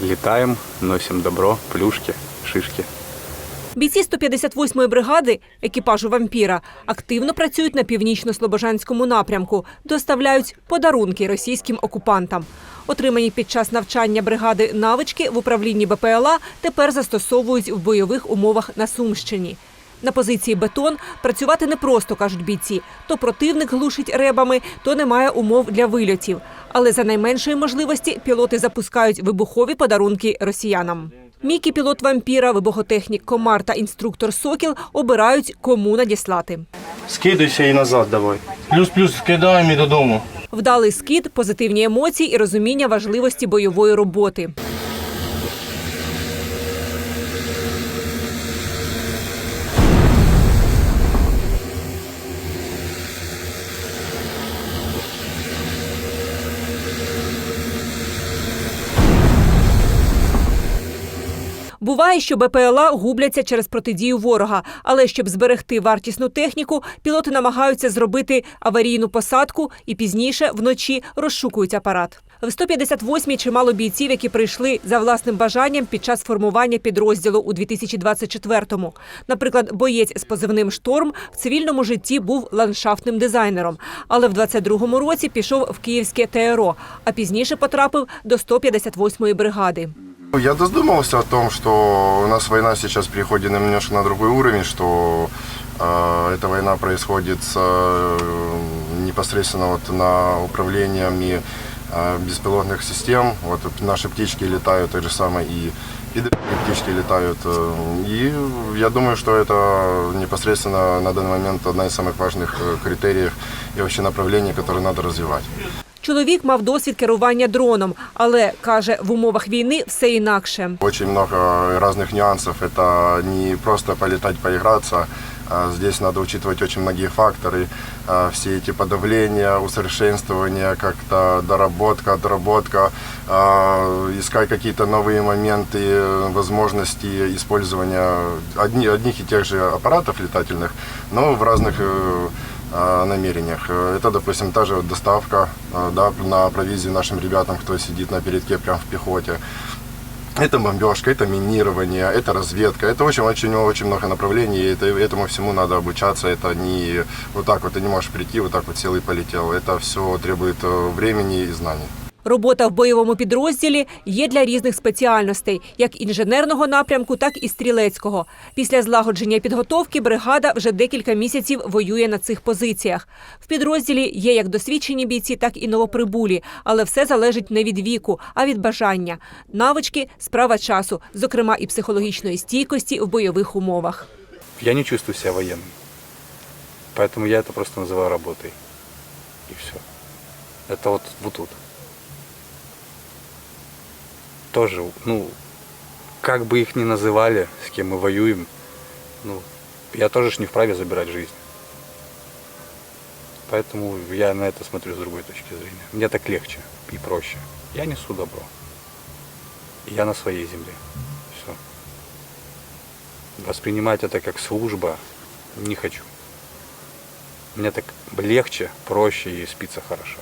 Летаем, носим добро, плюшки, шишки. Бійці 158-ї бригади екіпажу вампіра активно працюють на північно-слобожанському напрямку, доставляють подарунки російським окупантам. Отримані під час навчання бригади навички в управлінні БПЛА тепер застосовують в бойових умовах на Сумщині. На позиції бетон працювати непросто, кажуть бійці. То противник глушить ребами, то немає умов для вильотів. Але за найменшої можливості пілоти запускають вибухові подарунки росіянам. Мікі, пілот вампіра, вибухотехнік Комар та інструктор Сокіл обирають, кому надіслати. Скидуйся і назад давай. Плюс-плюс скидаємо і додому. Вдалий скид, позитивні емоції і розуміння важливості бойової роботи. Буває, що БПЛА губляться через протидію ворога, але щоб зберегти вартісну техніку, пілоти намагаються зробити аварійну посадку і пізніше вночі розшукують апарат. В 158-й чимало бійців, які прийшли за власним бажанням під час формування підрозділу у 2024-му. Наприклад, боєць з позивним «Шторм» в цивільному житті був ландшафтним дизайнером, але в 22-му році пішов в київське ТРО, а пізніше потрапив до 158-ї бригади. Я задумывался о том, что у нас война сейчас переходит немножко на другой уровень, что э, эта война происходит э, непосредственно вот на управлениями э, беспилотных систем. Вот наши птички летают, так же самое и пидорные птички летают. Э, И я думаю, что это непосредственно на данный момент одна из самых важных э, критериев и вообще направлений, которые надо развивать. Чоловік мав досвід керування дроном, але каже, в умовах війни все інакше. Очень много разных нюансов. Это не просто полетать, поиграться. А Здесь надо учитывать очень многие факторы. А, Все эти подавления, усовершенствования, как-то доработка, отработка, а, искать какие-то новые моменты, э, возможности использования одни- одних и тех же аппаратов летательных, но в разных э, а, намерениях. Э, Это, допустим, та же доставка а, да, на провизию нашим ребятам, кто сидит на передке прямо в пехоте. Это бомбежка, это минирование, это разведка. Это очень-очень-очень много направлений, и это, этому всему надо обучаться. Это не вот так вот ты не можешь прийти, вот так вот сел и полетел. Это все требует э, времени и знаний. Робота в бойовому підрозділі є для різних спеціальностей, як інженерного напрямку, так і стрілецького. Після злагодження підготовки бригада вже декілька місяців воює на цих позиціях. В підрозділі є як досвідчені бійці, так і новоприбулі, але все залежить не від віку, а від бажання. Навички справа часу, зокрема і психологічної стійкості в бойових умовах. Я не чувствую себя военным. Поэтому я это просто называю работой. И все. Это вот, вот тут. Тоже, ну, как бы их ни называли, с кем мы воюем, ну, я тоже ж не вправе забирать жизнь. Поэтому я на это смотрю с другой точки зрения. Мне так легче и проще. Я несу добро. Я на своей земле. Все. Воспринимать это как служба не хочу. Мне так легче, проще и спится хорошо.